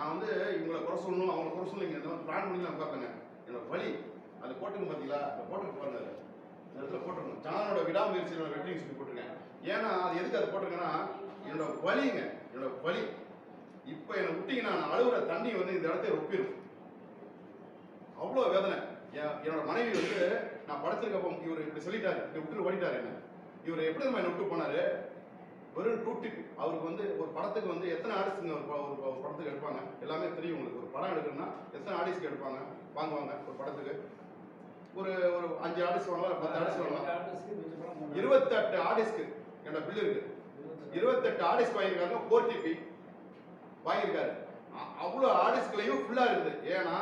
நான் வந்து இவங்களை குறை சொல்லணும் அவங்களை குறை சொல்லணும் இந்த மாதிரி பிளான் பண்ணி நான் பார்த்தேங்க என்னோட வழி அது போட்டுங்க பார்த்தீங்களா? அந்த போட்டுருக்கு பாருங்க இந்த இடத்துல போட்டிருக்கணும் ஜானோட விடாமுயற்சியோட வெற்றின்னு சொல்லி போட்டிருக்கேன். ஏன்னா அது எதுக்கு அது போட்டிருக்கேன்னா என்னோட வலிங்க என்னோட வலி இப்போ என்னை விட்டிங்கன்னா நான் அழுகுற தண்ணி வந்து இந்த இடத்த ஒப்பிடும் அவ்வளோ வேதனை. என்னோட மனைவி வந்து நான் படைச்சிருக்கப்போ இவர் இப்படி சொல்லிட்டாரு. இப்படி விட்டுட்டு ஓடிட்டாரு என்ன. இவர் எப்படி நம்ம என்னை விட்டு போனாரு? வெறும் டூ டிப் அவருக்கு வந்து ஒரு படத்துக்கு வந்து எத்தனை ஆர்டிஸ்ட்ங்க ஒரு படத்துக்கு எடுப்பாங்க? எல்லாமே தெரியும் உங்களுக்கு. ஒரு படம் எடுக்கணும்னா எத்தனை ஆர்டிஸ்ட்க்கு எடுப்பாங்க? வாங்குவாங்க ஒரு படத்துக்கு. ஒரு ஒரு அஞ்சு ஆர்டிஸ்ட் வாங்கலாம் பத்து ஆர்டிஸ்ட் வாங்கலாம் இருபத்தெட்டு ஆர்டிஸ்ட்க்கு என்னோட பில் இருக்கு. இருபத்தெட்டு. ஆர்டிஸ்ட் வாங்கியிருக்காங்க ஃபோர் டிபி வாங்கியிருக்காரு. அவ்வளோ ஆர்டிஸ்ட்களையும் ஃபுல்லாக இருக்குது. ஏன்னா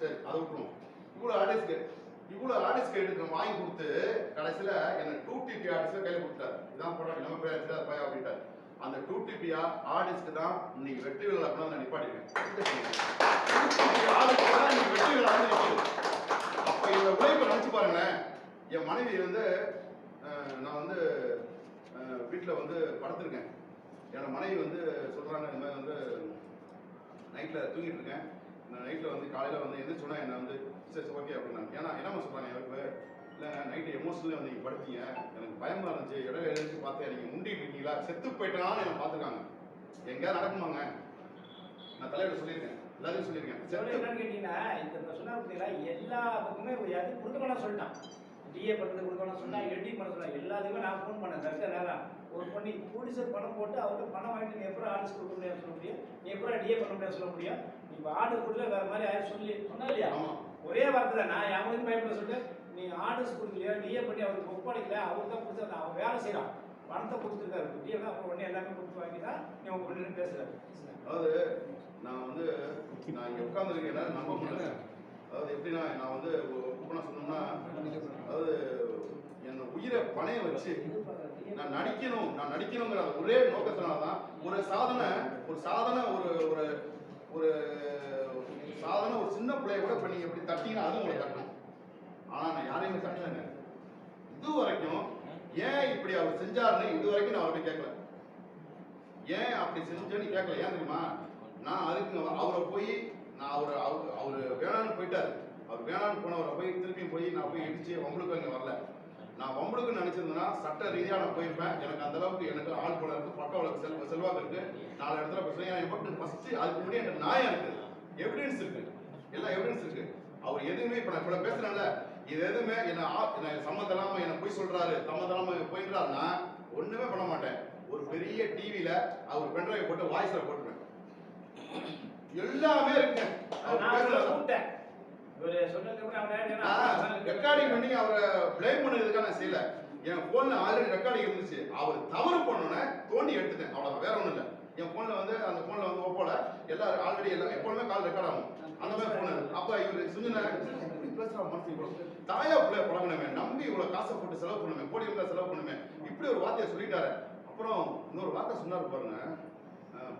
சரி அதை விட்டுருவோம். இவ்வளோ ஆர்டிஸ்ட்க்கு இவ்வளோ ஆர்டிஸ்ட்க்கு எடுத்து வாங்கி கொடுத்து கடைசியில் எனக்கு டூ டிபி ஆர்டிஸ்ட் கையில் கொடுத்தாரு இதான் போடுறாங்க நம்ம பேர் அப்படின்ட்டார். அந்த டூ டிபி ஆர்டிஸ்ட் தான் இன்னைக்கு வெற்றி விழா கூட நான் நிப்பாட்டிருக்கேன். வெற்றி விழா அப்ப அப்போ இந்த உழைப்பு நினச்சி பாருங்களேன். என் மனைவி வந்து நான் வந்து வீட்டில் வந்து படுத்திருக்கேன். என்னோட மனைவி வந்து சொல்கிறாங்க இந்த மாதிரி வந்து நைட்டில் தூங்கிட்டு இருக்கேன். நான் நைட்டில் வந்து காலையில் வந்து எந்திரிச்சு சொன்னா என்ன வந்து சரி ஓகே அப்படின்னாங்க ஏன்னா என்னம்மா சொல்கிறாங்க எனக்கு இல்லைங்க நைட்டு எமோஷனலி வந்து நீங்கள் படுத்தீங்க. எனக்கு பயமாக இருந்துச்சு. இடையில எழுந்துச்சு பார்த்தேன். நீங்கள் முண்டிட்டு இருக்கீங்களா? செத்து போயிட்டான்னு என்ன பார்த்துருக்காங்க. எங்கேயாவது நடக்குமாங்க? நான் தலைவர் சொல்லியிருக்கேன். எல்லாத்தையும் சொல்லியிருக்கேன். என்னன்னு கேட்டீங்கன்னா, இந்த இப்ப சொன்னாரு பாத்தீங்களா, எல்லா பக்கமே ஒரு அது கொடுக்கணும்னு சொல்லிட்டான். DA பண்றது கொடுக்கணும்னு சொன்னா, editing பண்ண சொன்னா, எல்லாத்துக்குமே நான் phone பண்ணேன். கரெக்டா நேரா. ஒரு பண்ணி producer பணம் போட்டு அவர்கிட்ட பணம் வாங்கிட்டு நீ எப்பறம் artist கொடுக்க முடியாதுன்னு சொல்ல முடியும்? நீ எப்பறம் DA பண்ண முடியாதுன்னு சொல்ல முடியும்? நீ இப்ப order கொடுக்கல, வேற மாதிரி ஆயிரம் சொல்லி சொன்னா இல்லையா? ஒரே வார்த்தை தான். நான் எவனுக்கும் பயப்பட சொல்லிட்டு, நீ ஆர்டர்ஸ் கொடுக்கலையோ டிஏ பண்ணி அவருக்கு ஒப்படைக்கல அவர் தான் கொடுத்து அவன் வேலை செய்யறான் பணத்தை கொடுத்துருக்காரு டிஏ தான் அப்புறம் உடனே எல்லாமே கொடுத்து வாங்கி தான் நீ உங்க பொண்ணு பேசுறாரு அதாவது நான் வந்து நான் இங்கே உட்காந்துருக்கேன் நம்ப முடியல அதாவது எப்படின்னா நான் வந்து ஓப்பனாக சொன்னோம்னா அதாவது என்னை உயிரை பணைய வச்சு நான் நடிக்கணும் நான் நடிக்கணுங்கிற ஒரே நோக்கத்தினால தான் ஒரு சாதனை ஒரு சாதனை ஒரு ஒரு ஒரு சாதனை ஒரு சின்ன பிள்ளைய கூட இப்போ நீங்கள் எப்படி தட்டிங்கன்னா அதுவும் உங்களை தட்டணும். ஆனால் நான் யாரையுமே தட்டலைங்க. இது வரைக்கும் ஏன் இப்படி அவர் செஞ்சாருன்னு இது வரைக்கும் நான் அவர்கிட்ட கேட்கல. ஏன் அப்படி செஞ்சேன்னு கேட்கல. ஏன் தெரியுமா? நான் அதுக்கு அவரை போய் நான் அவர் அவர் அவர் வேணான்னு போயிட்டார். அவர் வேணான்னு போனவரை போய் திருப்பியும் போய் நான் போய் இடிச்சு வம்பளுக்கு அங்கே வரல. நான் வம்பளுக்கு நினைச்சிருந்தேன்னா சட்ட ரீதியாக நான் போயிருப்பேன். எனக்கு அந்த அளவுக்கு எனக்கு ஆள் போல இருக்கு பக்க வழக்கு செல்வ செல்வாக்கு இருக்கு. நாலு இடத்துல போய் ஏன் எப்போ ஃபர்ஸ்ட் அதுக்கு முன்னாடி எனக்கு நியாயம் இருக்கு. எவிடன்ஸ் இருக்கு. எல்லாம் எவிடன்ஸ் இருக்கு. அவர் எதுவுமே இப்போ நான் இப்போ பேசுறேன்ல இது எதுவுமே என்ன ஆ- என்ன சம்மந்தம் என்ன போய் சொல்றாரு சம்மந்தம் இல்லாம போயின்றாருன்னா ஒண்ணுமே பண்ண மாட்டேன். ஒரு பெரிய டிவியில அவர் பென்ட்ரைவ் போட்டு வாய்ஸ்ல போட்டுருவேன். எல்லாமே இருக்கு. ரெக்கார்டிங் பண்ணி அவரை ப்ளேம் பண்ணதுக்காக நான் செய்யல. என் போன்ல ஆல்ரெடி ரெக்கார்டிங் இருந்துச்சு. அவர் தவறு பண்ணோன்னே தோண்டி எடுத்துட்டேன். அவ்வளவு வேற ஒண்ணும் இல்ல. என் போன்ல வந்து அந்த போன்ல வந்து ஓப்போல எல்லாம் ஆல்ரெடி எல்லாம் எப்பவுமே கால் ரெக்கார்ட் ஆகும். அந்த மாதிரி போன் அப்ப இவரு சுஞ்சன பேசுற மனசு இவ்வளவு. தாயா பிள்ளை பழகணுமே நம்பி இவ்வளவு காசை போட்டு செலவு பண்ணுமே கோடி செலவு பண்ணுமே. இப்படி ஒரு வார்த்தையை சொல்லிட்டாரு. அப்புறம் இன்னொரு வார்த்தை சொன்னாரு பாருங்க.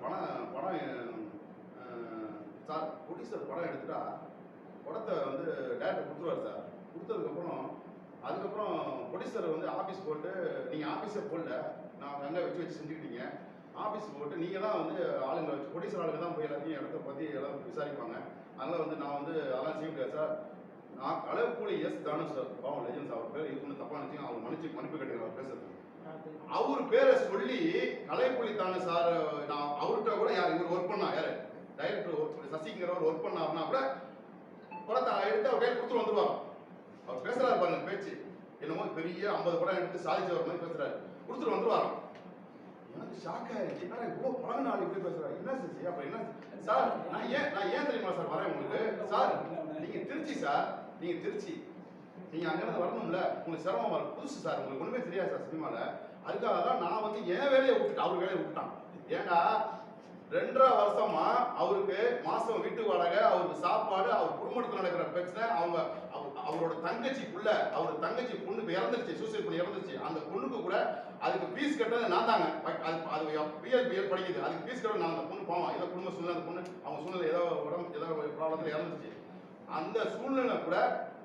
படம் அஹ், சார் ப்ரொடியூசர் படம் எடுத்துட்டா படத்தை வந்து டேரக்டர் கொடுத்துருவார் சார். கொடுத்ததுக்கப்புறம் அதுக்கப்புறம் ப்ரொடியூசர் வந்து ஆஃபீஸ் போட்டு நீங்கள் ஆஃபீஸே போடல நான் அங்கே வச்சு வச்சு செஞ்சுக்கிட்டீங்க. ஆஃபீஸ் போட்டு நீங்கள் தான் வந்து ஆளுங்களை வச்சு ப்ரொடியூசர் ஆளுங்க தான் போய் எல்லாத்தையும் இடத்த பற்றி எல்லாம் விசாரிப்பாங்க. அதனால் வந்து நான் வந்து அதெல்லாம் செய்ய முடியாது சார். நான் கலர்கூலி எஸ் தானே சார் பாவம் லெஜன்ஸ் அவர் பேர். இது ஒன்று தப்பாக நினச்சிங்க அவர் மன்னிச்சு மன்னிப்பு கேட்டுக்கிறேன் அவர் பேசுறது. அவர் பேரை சொல்லி கலைப்புலி தானே சார் நான் அவர்கிட்ட கூட யார் இவர் ஒர்க் பண்ணா யாரு டைரக்டர் ஒர்க் சசிங்கிறவர் ஒர்க் பண்ணாருன்னா கூட படத்தை எடுத்து அவர் கையில் கொடுத்து வந்துருவார். அவர் பேசுறாரு பாருங்க பேச்சு. என்னமோ பெரிய ஐம்பது படம் எடுத்து சாதிச்சவர் மாதிரி பேசுறாரு. கொடுத்துட்டு வந்துருவாராம் எனக்கு ஷாக் ஆயிடுச்சு என்னடா இவ்வளோ பழகின நாள் இப்படி பேசுறாரு என்ன சார் அப்புறம் என்ன சார் நான் ஏன் நான் ஏன் தெரியுமா சார் வரேன் உங்களுக்கு? சார் நீங்க திருச்சி சார். நீங்க திருச்சி. நீங்க அங்கிருந்து வரணும்ல. உங்களுக்கு சிரமம் இருக்கும் புதுசு சார். உங்களுக்கு ஒண்ணுமே தெரியாது சார் சினிமால. அதுக்காக தான் நான் வந்து என் வேலையை விட்டுட்டேன். அவர் வேலையை விட்டுட்டான். ஏன்னா ரெண்டரை வருஷமா அவருக்கு மாசம் வீட்டு வாடகை அவருக்கு சாப்பாடு அவர் குடும்பத்தில் நடக்கிற பிரச்சனை அவங்க அவரோட தங்கச்சிக்குள்ள அவர் தங்கச்சி பொண்ணு இறந்துருச்சு சூசைட் பண்ணி இறந்துருச்சு. அந்த பொண்ணுக்கு கூட அதுக்கு ஃபீஸ் கட்டுறது நான் தாங்க. அது அது பிஎல் படிக்குது. அதுக்கு ஃபீஸ் கட்ட நான் அந்த பொண்ணு போவோம். ஏதோ குடும்ப சூழ்நிலை அந்த பொண்ணு அவங்க சூழ்நிலை ஏதோ உடம்பு ஏதோ ப்ராப்ளத்தில் இறந்துருச்சு. அந்த சூழ்நிலை கூட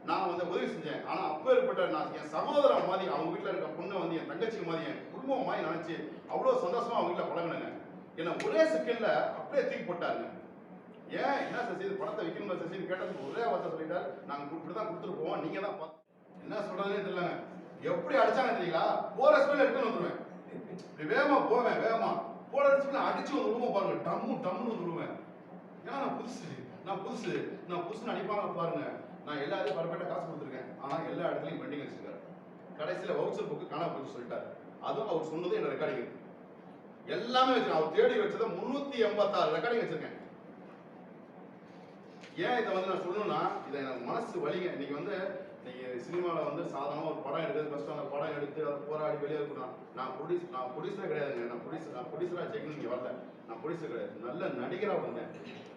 நான் வந்து உதவி செஞ்சேன். ஆனால் அப்போ ஏற்பட்ட நான் என் சகோதரன் மாதிரி அவங்க வீட்டில் இருக்க பொண்ணை வந்து என் தங்கச்சி மாதிரி என் குடும்பம் மாதிரி நினச்சி அவ்வளோ சந்தோஷமாக அவங்க வீட்டில் பழகினேங்க. என்ன ஒரே செகண்ட்ல அப்படியே தூக்கி போட்டாருங்க. ஏன் என்ன சசி இது படத்தை விற்கணுமா சசின்னு கேட்டதுக்கு ஒரே வார்த்தை சொல்லிட்டாரு. நாங்க இப்படி தான் கொடுத்துருப்போம். நீங்கள் நீங்க தான் என்ன சொல்றதுனே தெரியலங்க. எப்படி அடிச்சாங்க தெரியுங்களா போற ஸ்பீட்ல எடுத்து வந்துருவேன். இப்படி வேகமா போவேன் வேகமா. போற ஸ்பீட்ல அடிச்சு வந்து விடுவோம் பாருங்க. டம்மு டம்முன்னு வந்து ஏன்னா நான் புதுசு. நான் புதுசு. நான் புதுசுன்னு அடிப்பாங்க பாருங்க. நான் எல்லாத்தையும் பர்ஃபெக்டா காசு கொடுத்துருக்கேன். ஆனால் எல்லா இடத்துலையும் பெண்டிங் வச்சிருக்காரு. கடைசியில் வவுச்சர் புக்கு காணா போச்சு சொல்லிட்டாரு. அதுவும் அவர் சொன்னது என்ன ரெக்கார்டிங் எல்லாமே வச்சிருக்கேன். அவர் தேடி வச்சதை முன்னூத்தி எண்பத்தாறு ரெக்கார்டிங் வச்சிருக்கேன். ஏன் இதை வந்து நான் சொல்லணும்னா இதை எனக்கு மனசு வலிங்க. இன்னைக்கு வந்து இன்னைக்கு சினிமாவில் வந்து சாதாரண ஒரு படம் எடுக்கிறது கஷ்டம் அந்த படம் எடுத்து அதை போராடி வெளியே இருக்கணும் நான் ப்ரொடியூஸ் நான் ப்ரொடியூசரே கிடையாதுங்க. நான் ப்ரொடியூசர் நான் ப்ரொடியூசராக ஜெயிக்கணும் இங்கே வரல. நான் ப்ரொடியூசர் கிடையாது. நல்ல நடிகராக வந்தேன்.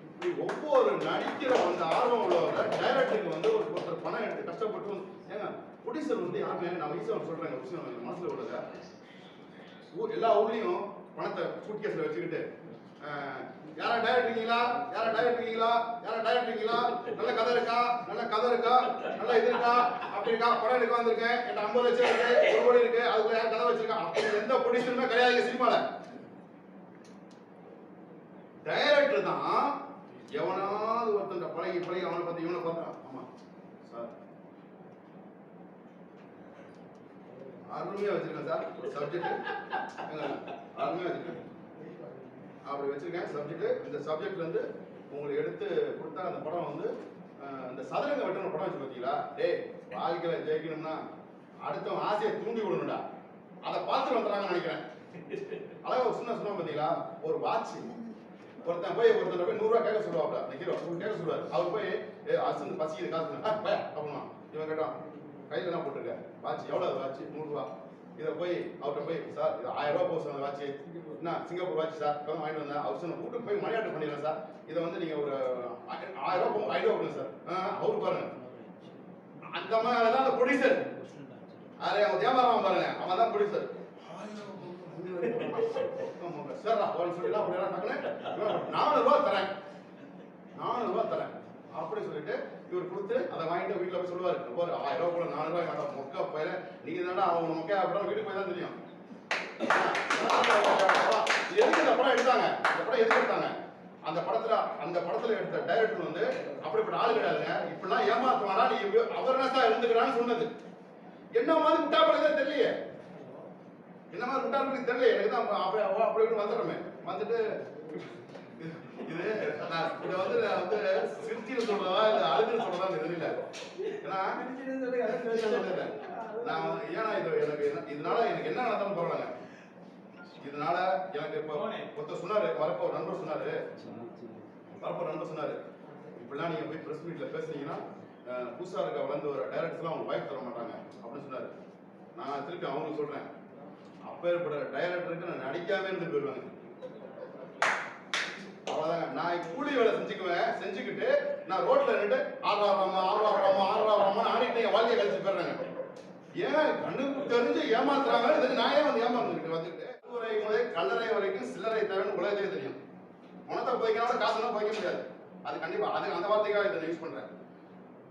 இப்படி ஒவ்வொரு நடிக்கிற அந்த ஆர்வம் உள்ளவங்க டைரக்டருக்கு வந்து ஒரு ஒருத்தர் பணம் எடுத்து கஷ்டப்பட்டு ஏங்க ப்ரொடியூசர் வந்து யாருமே நான் ஈஸியாக சொல்கிறேன் விஷயம் மனசில் விடுங்க. ஊர் எல்லா ஊர்லேயும் பணத்தை சூட்கேஸில் வச்சுக்கிட்டு யாரா டயட் இருக்கீங்களா? யாரா டயட் இருக்கீங்களா? யாரா டயட் இருக்கீங்களா? நல்ல கதை இருக்கா? நல்ல கதை இருக்கா? நல்ல இது இருக்கா? அப்படி இருக்கா? படம் எடுக்க வந்திருக்கேன். என் ஐம்பது லட்சம் இருக்கு. ஒரு கோடி இருக்கு. அதுக்குள்ள யார் கதை வச்சிருக்கா? அப்படி எந்த ப்ரொடியூசருமே கிடையாது சினிமால. டைரக்டர் தான் எவனாவது ஒருத்தன் பழகி பழகி அவனை பார்த்து இவனை பார்த்தான். ஆமா சார் அருமையாக வச்சுருக்கேன் சார். சப்ஜெக்ட் அருமையாக வச்சுருக்கேன். அப்படி வச்சிருக்கேன். சப்ஜெக்ட் இந்த சப்ஜெக்ட்லேருந்து உங்களுக்கு எடுத்து கொடுத்தா அந்த படம் வந்து இந்த சதுரங்க வெட்டின படம் வச்சு பார்த்தீங்களா டேய் வாழ்க்கையில் ஜெயிக்கணும்னா அடுத்தவன் ஆசையை தூண்டி விடணும்டா. அதை பார்த்துட்டு வந்துடுறாங்கன்னு நினைக்கிறேன். அழகா ஒரு சின்ன சொன்னா பார்த்தீங்களா ஒரு வாட்ச் ஒருத்தன் போய் ஒருத்தர் போய் நூறுரூவா கேட்க சொல்லுவாப்ல அந்த ஹீரோ கேட்க சொல்லுவார். அவர் போய் ஏ அசந்து பசிக்குது காசு அப்படின்னா இவன் கேட்டான் கையில் என்ன போட்டிருக்க வாட்ச் எவ்வளோ வாட்ச்? நூறுரூவா இதை போய் அவர்கிட்ட போய் சார் இது ஆயிரம் ரூபா போகுது அந்த வாட்ச். என்ன சிங்கப்பூர் வாட்ச் சார்? இப்போ வாங்கிட்டு வந்தேன். அவர் சொன்ன கூட்டு போய் மலையாட்டு பண்ணிடுறேன் சார். இதை வந்து நீங்கள் ஒரு ஆயிரம் ஆயிரம் ரூபா போகும் ஐநூறு கொடுங்க சார். அவரு பாருங்க. அந்த மாதிரி தான் அந்த ப்ரொடியூசர் அரே அவன் வியாபாரம் பாருங்க. அவன் தான் ப்ரொடியூசர் சார் அவன் சொல்லி அப்படியே டக்குனு நானூறு ரூபா தரேன். நானூறு ரூபா தரேன். அப்படி சொல்லிட்டு இவர் கொடுத்து அதை வாங்கிட்டு வீட்டுல போய் சொல்லுவாரு ஒரு ஆயிரம் ரூபாய் கூட நானூறு ரூபாய் வேண்டாம் மொக்க போயில நீங்க தானே அவங்க மொக்க அப்புறம் வீட்டுக்கு போய் தான் தெரியும் எதுக்கு இந்த படம் எடுத்தாங்க இந்த படம் எதுக்கு எடுத்தாங்க அந்த படத்துல அந்த படத்துல எடுத்த டைரக்டர் வந்து அப்படிப்பட்ட ஆளு கிடையாதுங்க இப்படிலாம் ஏமாத்துவாரா நீ அவர்னஸா இருந்துக்கிறான்னு சொன்னது என்ன மாதிரி முட்டா தெரியலையே என்ன மாதிரி முட்டா தெரியல எனக்கு தான் அப்படி அப்படி வந்துடுறோமே வந்துட்டு இது நான் இதை வந்து நான் வந்து சிரிச்சின்னு சொல்றதா இல்ல அழுதுன்னு சொல்றதா எனக்கு தெரியல. ஏன்னா நான் வந்து ஏன்னா இது எனக்கு இதனால எனக்கு என்ன நடந்தாலும் பரவாயில்லைங்க. இதனால எனக்கு இப்போ ஒருத்தர் சொன்னாரு வரப்போ ஒரு நண்பர் சொன்னாரு. வரப்போ ஒரு நண்பர் சொன்னாரு. இப்படிலாம் நீங்க போய் ப்ரெஸ் மீட்ல பேசுனீங்கன்னா அஹ், புதுசா இருக்க வளர்ந்து வர டைரக்டர்ஸ்லாம் அவங்க வாய்ப்பு தர மாட்டாங்க அப்படின்னு சொன்னாரு. நான் திருப்பி அவங்களுக்கு சொல்றேன். அப்பேற்பட்ட டைரக்டருக்கு நான் நடிக்காம இருந்து போயிடுவாங்க அவ்வளவுதாங்க நான் கூலி வேலை செஞ்சுக்குவேன் செஞ்சுக்கிட்டு நான் ரோட்ல நின்று ஆறா ராமா ஆறா ராமா ஆறா ராமா ஆடிட்டு என் வாழ்க்கையை கழிச்சு போயிடுறாங்க. ஏன்? கண்ணுக்கு தெரிஞ்சு ஏமாத்துறாங்க நான் ஏன் வந்து ஏமாந்துருக்கேன் வந்துட்டு கல்லறை முதல் கல்லறை வரைக்கும் சில்லறை தேவைன்னு உலகத்தையே தெரியும். பணத்தை புதைக்கணும் காசுலாம் போய்க்க முடியாது. அது கண்டிப்பா அது அந்த வார்த்தைக்காக இதை யூஸ் பண்றேன்.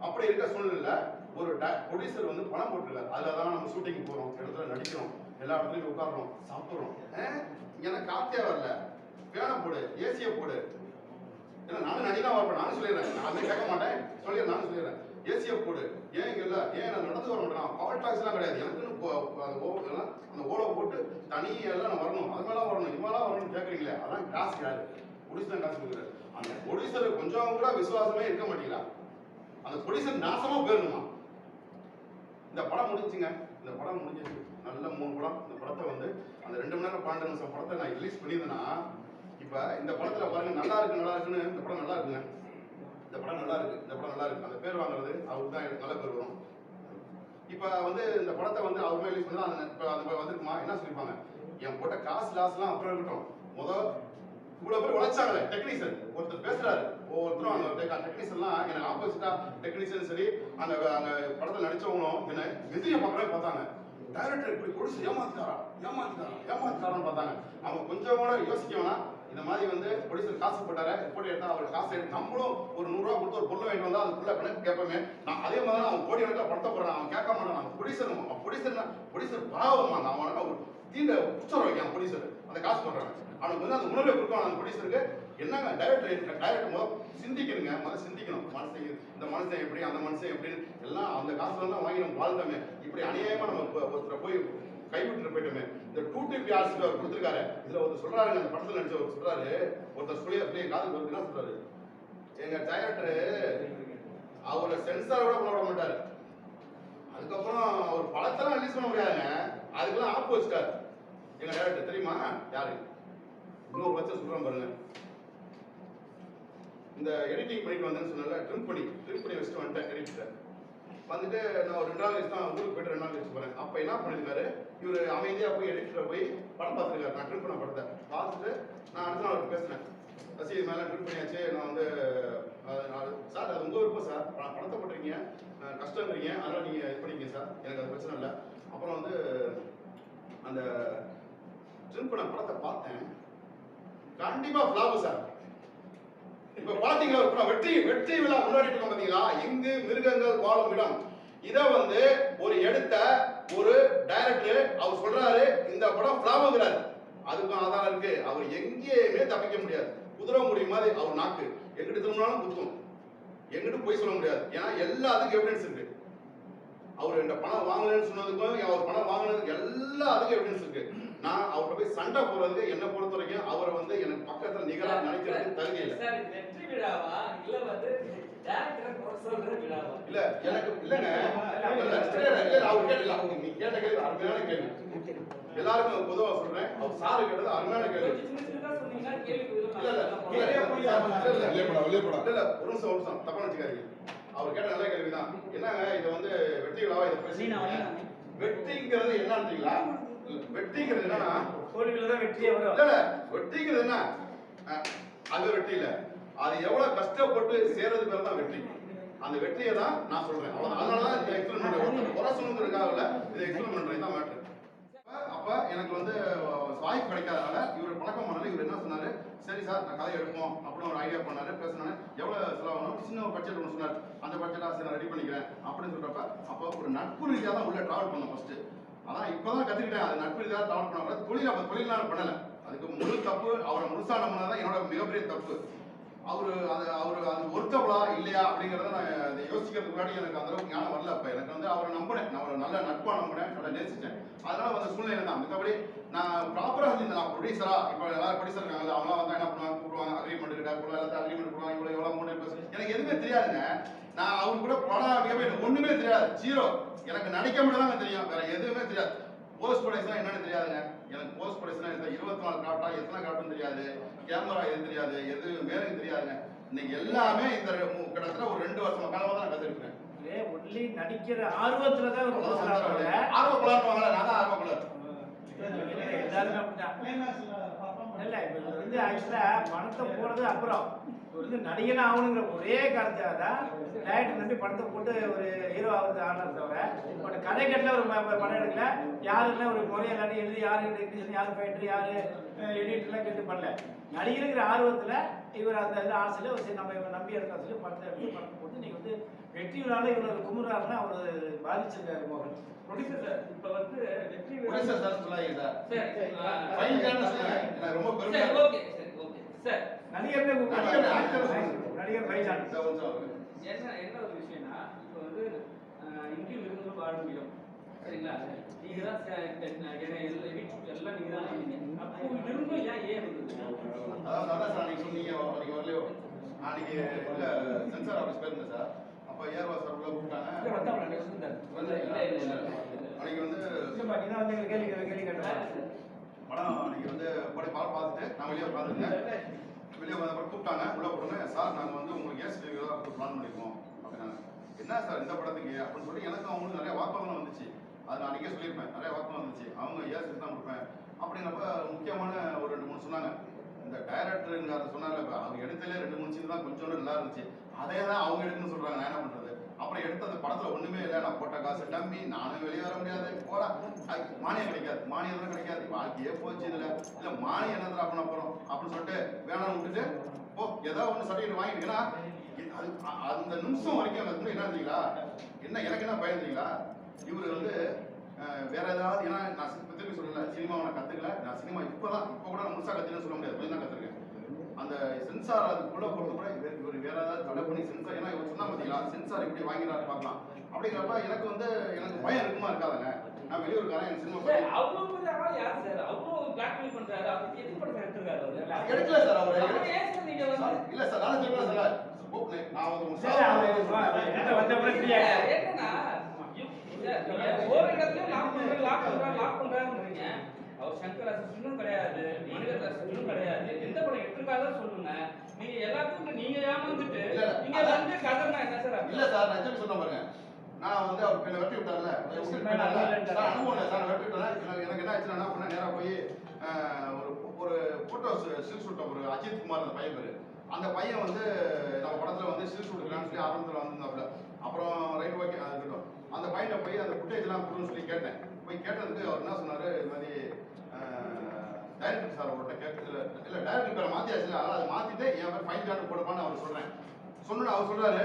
அப்படி இருக்க சூழ்நிலையில ஒரு ப்ரொடியூசர் வந்து பணம் போட்டுருக்காரு. அதுல தான் நம்ம ஷூட்டிங் போறோம். இடத்துல நடிக்கிறோம். எல்லா இடத்துலையும் உட்காடுறோம் சாப்பிட்றோம். ஏன்னா எனக்கு காத்தே வரல. பேனை போடு ஏசியை போடு. ஏன்னா நானும் நடிகா வரப்ப நானும் சொல்லிடுறேன். நான் கேட்க மாட்டேன். சொல்லிடுறேன் நானும் சொல்லிடுறேன். ஏசியை போடு. ஏன் இங்க இல்ல? ஏன் நான் நடந்து வர மாட்டேன் பவர் டாக்ஸ்லாம் கிடையாது. எனக்குன்னு அந்த ஓ- அந்த ஓலை போட்டு தனி எல்லாம் நான் வரணும். அது மேலாம் வரணும் இது வரணும்னு கேட்குறீங்களே அதான் காசு யாரு? ஒடிசன் தான் காசு கொடுக்குறாரு. அந்த ஒடிசர் கொஞ்சம் கூட விசுவாசமே இருக்க மாட்டீங்களா அந்த ப்ரொடியூசர் நாசமா போயிடணுமா? இந்த படம் முடிஞ்சுங்க இந்த படம் முடிஞ்சிச்சு. நல்ல மூணு படம். இந்த படத்தை வந்து அந்த ரெண்டு மணி நேரம் பன்னெண்டு நிமிஷம் படத்தை நான் ரிலீஸ் பண்ணியிருந்தேன்னா இப்போ இந்த படத்தில் பாருங்க நல்லா இருக்கு நல்லா இருக்குன்னு இந்த படம் நல்லா இருக்குங்க இந்த படம் நல்லா இருக்கு இந்த படம் நல்லா இருக்கு. அந்த பேர் வாங்குறது அவருக்கு தான் எனக்கு நல்ல பேர் வரும் இப்போ வந்து இந்த படத்தை வந்து அவருமே ரிலீஸ் பண்ணி அந்த இப்போ அந்த வந்திருக்குமா? என்ன சொல்லிப்பாங்க என் போட்ட காசு லாஸ்லாம் அப்புறம் இருக்கட்டும். முதல் இவ்வளவு பேர் உழைச்சாங்களே டெக்னீஷியன் ஒருத்தர் பேசுறாரு. ஒவ்வொருத்தரும் அந்த டெக்னீஷியன்லாம் எனக்கு ஆப்போசிட்டா டெக்னீஷியன் சரி அந்த அந்த படத்தில் நடிச்சவங்களும் என்ன எதிரியை பார்க்கவே பார்த்தாங்க. டைரக்டர் இப்படி கொடுத்து ஏமாத்திட்டாரா ஏமாத்திட்டாரா ஏமாத்திட்டாரான்னு பார்த்தாங்க. அவங்க கொஞ்சம் கூட யோசிக்க வேணாம். இந்த மாதிரி வந்து ப்ரொடியூசர் காசு போட்டாரு ரிப்போர்ட் எடுத்தா அவர் காசு எடுத்து நம்மளும் ஒரு நூறுரூவா கொடுத்து ஒரு பொருள் வாங்கிட்டு வந்தா அதுக்குள்ள கணக்கு கேட்போமே? நான் அதே மாதிரி தான் அவன் கோடி கணக்கில் படத்தை போடுறான். அவன் கேட்க மாட்டான். அவன் ப்ரொடியூசர் ப்ரொடியூசர் ப்ரொடியூசர் நான் அவன் ஒரு தீண்ட குச்சம் வைக்கான் ப்ரொடியூசர் அந்த காசு போடுறாங்க அவனுக்கு வந்து அந்த உணர்வை கொடுக்கணும் அந்த ப்ரொடியூசருக்கு என்னங்க டைரக்டர் டைரக்டர் முதல் சிந்திக்கணுங்க. முதல்ல சிந்திக்கணும். மனசை இந்த மனுஷன் எப்படி அந்த மனுஷன் எப்படின்னு. எல்லாம் அந்த காசுல எல்லாம் வாங்கி நம்ம வாழ்ந்தோமே இப்படி அநியாயமா நம்ம ஒருத்தரை போய் கைவிட்டு போயிட்டோமே. இந்த டூ டிபி ஆர்ட்ஸ் அவர் கொடுத்துருக்காரு. இதுல ஒருத்தர் சொல்றாரு அந்த படத்துல நடிச்சவர் சொல்றாரு. ஒருத்தர் சொல்லி அப்படியே காது வருது என்ன சொல்றாரு? எங்க டைரக்டர் அவரை சென்சார் கூட பண்ண விட மாட்டாரு. அதுக்கப்புறம் அவர் படத்தெல்லாம் ரிலீஸ் பண்ண முடியாதுங்க. அதுக்கெல்லாம் ஆப் வச்சுட்டாரு. எங்க டைரக்டர் தெரியுமா? யாரு? இன்னொரு பட்சம் சொல்றேன் பாருங்க. இந்த எடிட்டிங் பண்ணிட்டு வந்தேன்னு சொன்னால ட்ரிம் பண்ணி ட்ரிம் பண்ணி வச்சுட்டு வந்துட்டேன் எடிட்டர் வந்துட்டு நான் ஒரு ரெண்டு நாள் கழிச்சு தான் ஊருக்கு போயிட்டு ரெண்டு நாள் கழிச்சு போகிறேன் அப்போ என்ன பண்ணியிருக்காரு இவரு அமைதியாக போய் எடிட்டரை போய் படம் பார்த்துருக்காரு. நான் ட்ரிப் பண்ண படத்தை. பார்த்துட்டு நான் அடுத்த நாள் அவருக்கு பேசினேன். ரசி இது மேலே ட்ரிப் பண்ணியாச்சு. நான் வந்து சார் அது உங்கள் விருப்பம் சார். நான் படத்தை போட்டிருக்கீங்க. கஷ்டங்கிறீங்க. அதெல்லாம் நீங்கள் இது பண்ணிக்கங்க சார். எனக்கு அது பிரச்சனை இல்லை. அப்புறம் வந்து அந்த ட்ரிப் பண்ண படத்தை பார்த்தேன். கண்டிப்பாக ஃபிளாப் சார். இப்ப பாத்தீங்களா ஒரு வெற்றி வெற்றி விழா முன்னாடி இருக்கோம் பாத்தீங்களா? எங்கு மிருகங்கள் வாழும் இடம். இத வந்து ஒரு எடுத்த ஒரு டைரக்டர் அவர் சொல்றாரு இந்த படம் ஃபிளாப்ங்கிறாரு அதுக்கும் ஆதாரம் இருக்கு. அவர் எங்கேயுமே தப்பிக்க முடியாது. குதிரை முடியும் மாதிரி அவர் நாக்கு. எங்கிட்ட திரும்பினாலும் குத்தும். எங்கிட்ட போய் சொல்ல முடியாது. ஏன்னா எல்லாத்துக்கும் எவிடன்ஸ் இருக்கு. அவர் இந்த பணம் வாங்கலன்னு சொன்னதுக்கும் அவர் பணம் வாங்கினதுக்கு எல்லாத்துக்கும் எவிடன்ஸ் இருக்கு. நான் அவர்கிட்ட போய் சண்டை போறதுக்கு என்ன பொறுத்த வரைக்கும் அவரை வந்து எனக்கு பக்கத்துல நிகரா நினைக்கிறதுக்கு தகுதி இல்லை வெற்றி விழாவா இல்ல வந்து இல்ல எனக்கு இல்லங்க அவர் கேட்கல அவங்க நீ கேட்ட கேள்வி அருமையான கேள்வி எல்லாருக்கும் பொதுவா சொல்றேன் அவர் சாரு கேட்டது அருமையான கேள்வி இல்ல இல்ல ஒரு நிமிஷம் ஒரு நிமிஷம் தப்பா நினைச்சுக்காதீங்க அவர் கேட்ட நல்ல கேள்விதான் என்னங்க இது வந்து வெற்றி விழாவா இதை வெற்றிங்கிறது என்னன்னு வெற்றிங்கிறது என்னன்னா தோல்வியில தான் வெற்றியே வரும். இல்ல வெற்றிங்கிறது என்ன? அது வெற்றி இல்ல. அது எவ்வளவு கஷ்டப்பட்டு சேர்றது பேர் தான் வெற்றி அந்த வெற்றியை தான் நான் சொல்றேன். அவ்வளவு அதனாலதான் இந்த எக்ஸ்பிளைன் பண்றேன் குறை சொல்லணுங்கிறதுக்காக இல்ல இதை எக்ஸ்பிளைன் பண்றேன் தான் மேட்ரு அப்ப எனக்கு வந்து வாய்ப்பு கிடைக்காதனால இவர் பழக்கம் பண்ணல இவர் என்ன சொன்னாரு? சரி சார் நான் கதை எடுப்போம் அப்படின்னு ஒரு ஐடியா பண்ணாரு பேசினாரு. எவ்வளவு செலவாகணும்? சின்ன ஒரு பட்ஜெட் ஒன்று சொன்னார். அந்த பட்ஜெட்டா சரி நான் ரெடி பண்ணிக்கிறேன் அப்படின்னு சொல்றப்ப அப்போ ஒரு நட்பு ரீதியாக தான் உள்ள டிராவல் பண்ணோம் ஃபர்ஸ்ட் அதான் இப்போதான் கற்றுக்கிட்டேன் அது நட்பு ரீதியாக தவறு பண்ண தொழில் அப்போ தொழில் பண்ணலை. அதுக்கு முழு தப்பு அவரை முழுசா நம்பினதான் என்னோட மிகப்பெரிய தப்பு. அவர் அது அவர் அது ஒருத்தவளா இல்லையா அப்படிங்கிறத நான் அதை யோசிக்கிறதுக்கு முன்னாடி எனக்கு அந்த அளவுக்கு ஞானம் வரல. அப்போ எனக்கு வந்து அவரை நம்பினேன். நான் ஒரு நல்ல நட்பாக நம்பினேன். நல்லா நேசித்தேன் அதனால வந்த சூழ்நிலை தான். மித்தபடி நான் ப்ராப்பராக செஞ்சேன் நான் ப்ரொடியூசரா இப்போ எல்லாரும் ப்ரொடியூசர் இருக்காங்க அவங்களாம் வந்தால் என்ன பண்ணுவாங்க? கூப்பிடுவாங்க. அக்ரிமெண்ட் கிட்ட கூட எல்லாத்தையும் அக்ரிமெண்ட் போடுவாங்க இவ்வளோ எவ்வளோ மூணு எனக்கு எதுவுமே தெரியாதுங்க. நான் அவங்க கூட படம் எனக்கு ஒண்ணுமே தெரியாது. ஜீரோ எனக்கு நடிக்க மட்டும் தெரியும். வேற எதுவுமே தெரியாது. போஸ்ட் ப்ரொடக்ஷன் என்னன்னு தெரியாதுங்க. எனக்கு போஸ்ட் ப்ரொடக்ஷன் இருபத்தி நாலு கிராஃப்டா எத்தனை கிராஃப்ட்னு தெரியாது. கேமரா எது தெரியாது. எது வேறு தெரியாதுங்க. இன்னைக்கு எல்லாமே இந்த கிட்டத்தட்ட ஒரு ரெண்டு வருஷம் காலமா தான் நான் கத்துருக்கேன் ஒன்லி நடிக்கிற ஆர்வத்துல தான் ஒரு மனுஷனால தவிர, ஆர்வ குளர்வாங்களா நான் தான் ஆர்வ குளர் எல்லாருமே அப்படிதான். இல்ல இப்ப வந்து ஆக்சுவலா பணத்தை போடுறது அப்புறம். இவர் வந்து நடிகனாக ஆகணுங்கிற ஒரே காரணத்துக்காக தான் டயட்டை நம்பி பணத்தை போட்டு ஒரு ஹீரோ ஆகுது ஆனார் தவிர பட் கதை கட்டில ஒரு படம் எடுக்கல. யாருன்னா ஒரு முறை எல்லாத்தையும் எழுதி யாரு டெக்னீஷியன் யாரு ஃபைட்டர் யாரு எடிட்டர்லாம் கேட்டு பண்ணல. நடிகருங்கிற ஆர்வத்துல இவர் அந்த இது ஆசையில சரி நம்ம இவரை நம்பி எடுக்க சொல்லி படத்தை எடுத்து படத்தை போட்டு நீங்க வந்து வெற்றி விழால இவ்வளவு குமுறாருன்னா அவர் பாதிச்சிருக்காரு மோகன். ப்ரொடியூசர் சார் இப்ப வந்து வெற்றி ப்ரொடியூசர் சார் சொல்லாதீங்க சார் ரொம்ப. ஓகே சரி ஓகே. சார் நடிகர்னே நடிகர், பைஜான் ஒரு. என்ன என்ன ஒரு விஷயம்னா இப்போ வந்து இங்கேயும் வாழ முடியும். சரிங்களா? நீங்க தான் எல்லாம் வீட்டு எல்லாம் நீங்க தான். அப்போ ஏன் ஏன் அதான் சார் நீங்க சொன்னீங்க. நீங்க வரலையோ? அன்னைக்கு இல்ல சென்சார் ஆஃபீஸ் போயிருந்தேன் சார். அப்ப ஏர்வா சார் உள்ள கூப்பிட்டாங்க. அன்னைக்கு வந்து கேள்வி கேள்வி கேள்வி கேட்டா. படம் அன்னைக்கு வந்து படி படம் பார்த்துட்டு நான் வெளியே உட்காந்துருந்தேன். வெளியே வந்த அப்புறம் கூப்பிட்டாங்க. உள்ள போட்டோன்னே சார் நாங்கள் வந்து உங்களுக்கு ஸ்டேஜ் தான் பிளான் பண்ணிருக்கோம். அப்படின்னாங்க. என்ன சார் இந்த படத்துக்கு? அப்படின்னு சொல்லி எனக்கு அவங்களுக்கு நிறைய வாக்குவாதம் வந்துச்சு அது நான் அன்றைக்கே சொல்லியிருப்பேன். நிறைய வாக்கம் வந்துச்சு அவங்க ஏன் தான் கொடுப்பேன்? அப்படிங்கிறப்ப முக்கியமான ஒரு ரெண்டு மூணு சொன்னாங்க. இந்த டைரக்டருங்க அதை சொன்னாங்க. இப்ப அவங்க எடுத்ததுல ரெண்டு மூணு சீன் தான் கொஞ்சம் நல்லா இருந்துச்சு. அதே தான் அவங்க எடுக்கணும்னு சொல்றாங்க. நான் என்ன பண்றது? அப்புறம் எடுத்த அந்த படத்துல ஒண்ணுமே இல்லை. நான் போட்ட காசு நம்பி நானும் வெளியே வர முடியாது. போடா. மானியம் கிடைக்காது. மானியம் தான் கிடைக்காது. வாழ்க்கையே போச்சு இதுல. இல்ல மானியம் என்னதுடா பண்ண போறோம்? அப்படின்னு சொல்லிட்டு வேணாம்னு விட்டுட்டு ஓ ஏதோ ஒன்று சர்டிஃபிகேட் வாங்கிட்டீங்கன்னா அது அந்த நிமிஷம் வரைக்கும் என்ன இருந்தீங்களா என்ன எனக்கு என்ன பயந்தீங்களா இவர் வந்து வேற ஏதாவது ஏன்னா நான் திருப்பி சொல்லல சினிமாவை நான் கத்துக்கல நான் சினிமா இப்பதான் இப்போ கூட நான் முழுசா கத்துக்கன்னு சொல்ல முடியாது கொஞ்சம் தான் கத்துருக்கேன் அந்த சென்சார் அதுக்குள்ள பொறுத்த கூட இவர் இவர் வேற ஏதாவது தடை பண்ணி சென்சார் ஏன்னா இவர் சொன்னா பார்த்தீங்களா சென்சார் எப்படி வாங்கிறாரு பார்க்கலாம் அப்படிங்கிறப்ப எனக்கு வந்து எனக்கு பயம் இருக்குமா இருக்காதுங்க நான் வெளியூருக்காரன் என் சினிமா ஆள் யார் சார் அவ்வளவு பிளாக்மெயில் பண்றாரு அவர் எது படத்தை எடுத்திருக்காரு அவரு எடுக்கல சார் அவர் இல்ல சார் நான் சொல்லுவேன் சார் நான் வந்து உங்க சரி, அவர் என்கிட்ட வந்த பிறகு free ஆயிட்டாரு. என்னன்னா ஒரு இடத்துலயும் லாக் பண்றேன் லாக் பண்றேன் லாக் அவர் சங்கர் அசிஸ்டன்டும் கிடையாது மனிதர் கிடையாது. எந்த படம் எடுத்திருக்காத சொல்லுங்க. நீங்க எல்லாத்துக்கும் நீங்க ஏமாந்துட்டு இல்ல, இல்ல. நீங்க வந்து கதர்னா என்ன சார்? இல்ல சார் நான் சொல்ல பாருங்க. நான் வந்து அவர் என்ன வெட்டி விட்டார்ல. வெட்டி விட்டார்ல, சார் அனுபவம் இல்லை சார் வெட்டி விட்டாரா எனக்கு என்ன ஆச்சுன்னா என்ன பண்ணேன் நேரா போய் ஒரு ஒரு போட்டோஸ் ஸ்டில் ஷூட் ஒரு அஜித் குமார் அந்த பையன் பேரு. அந்த பையன் வந்து நம்ம படத்துல வந்து ஸ்டில் ஷூட் சொல்லி ஆரம்பத்தில் வந்திருந்தாப்புல. அப்புறம் ரைட் ஓகே அது இருக்கட்டும். அந்த பையனை போய் அந்த ஃபுட்டேஜ்லாம் கொடுன்னு சொல்லி கேட்டேன். போய் கேட்டதுக்கு அவர் என்ன சொன்னாரு? இது மாதிரி டைரக்டர் சார் அவர்கிட்ட கேட்கல இல்ல டைரக்டர் பேரை மாத்தியாச்சு அதனால அதை மாத்திட்டு என் பேர் ஃபைன் ஜான் போடுப்பான்னு அவர் சொல்றேன். சொன்னோன்னு அவர் சொல்றாரு